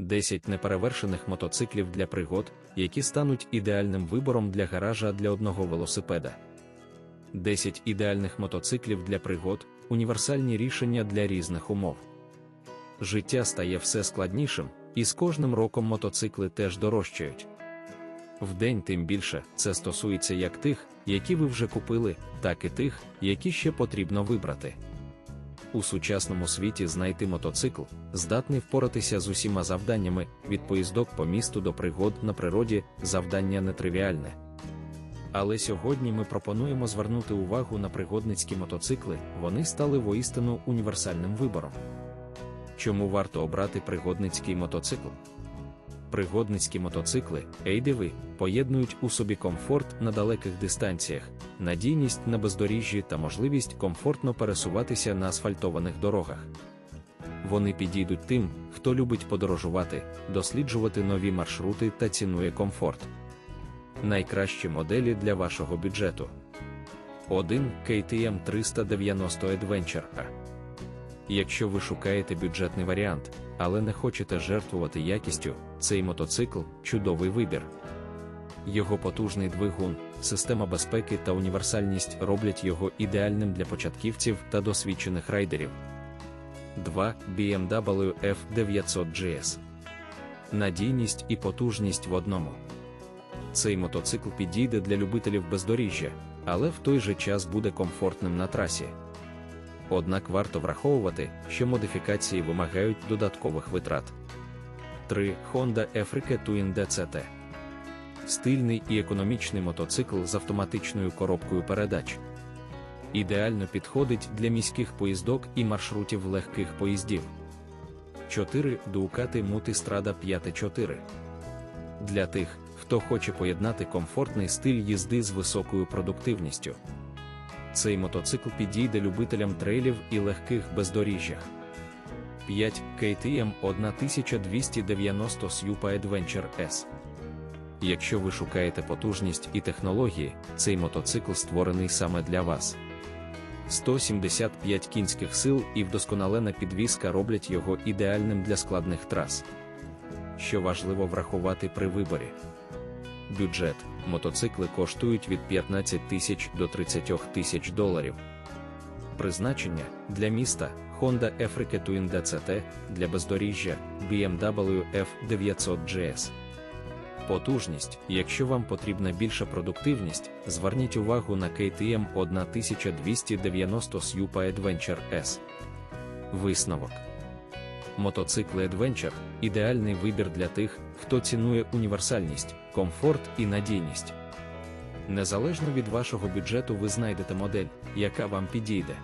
10 неперевершених мотоциклів для пригод, які стануть ідеальним вибором для гаража для одного велосипеда. 10 ідеальних мотоциклів для пригод, універсальні рішення для різних умов. Життя стає все складнішим, і з кожним роком мотоцикли теж дорожчають. Вдень тим більше це стосується як тих, які ви вже купили, так і тих, які ще потрібно вибрати. У сучасному світі знайти мотоцикл, здатний впоратися з усіма завданнями від поїздок по місту до пригод на природі, завдання нетривіальне. Але сьогодні ми пропонуємо звернути увагу на пригодницькі мотоцикли, вони стали воістину універсальним вибором. Чому варто обрати пригодницький мотоцикл? Пригодницькі мотоцикли, ADV, поєднують у собі комфорт на далеких дистанціях, надійність на бездоріжжі та можливість комфортно пересуватися на асфальтованих дорогах. Вони підійдуть тим, хто любить подорожувати, досліджувати нові маршрути та цінує комфорт. Найкращі моделі для вашого бюджету. 1 KTM 390 Adventure. Якщо ви шукаєте бюджетний варіант, але не хочете жертвувати якістю, цей мотоцикл чудовий вибір. Його потужний двигун, система безпеки та універсальність роблять його ідеальним для початківців та досвідчених райдерів. 2. BMW F900 GS. Надійність і потужність в одному. Цей мотоцикл підійде для любителів бездоріжжя, але в той же час буде комфортним на трасі. Однак варто враховувати, що модифікації вимагають додаткових витрат. 3. Honda Africa Twin DCT Стильний і економічний мотоцикл з автоматичною коробкою передач. Ідеально підходить для міських поїздок і маршрутів легких поїздів. 4. Ducati Multistrada 5.4 Для тих, хто хоче поєднати комфортний стиль їзди з високою продуктивністю. Цей мотоцикл підійде любителям трейлів і легких бездоріжжях. 5. KTM 1290 Super Adventure S. Якщо ви шукаєте потужність і технології, цей мотоцикл створений саме для вас. 175 кінських сил і вдосконалена підвізка роблять його ідеальним для складних трас. Що важливо врахувати при виборі. Бюджет мотоцикли коштують від 15 тисяч до 30 тисяч доларів. Призначення для міста Honda Africa Twin DCT, для бездоріжжя BMW F900 GS. Потужність, якщо вам потрібна більша продуктивність, зверніть увагу на KTM 1290 Super Adventure S. Висновок. Мотоцикли Adventure – ідеальний вибір для тих, хто цінує універсальність, комфорт і надійність. Незалежно від вашого бюджету ви знайдете модель, яка вам підійде.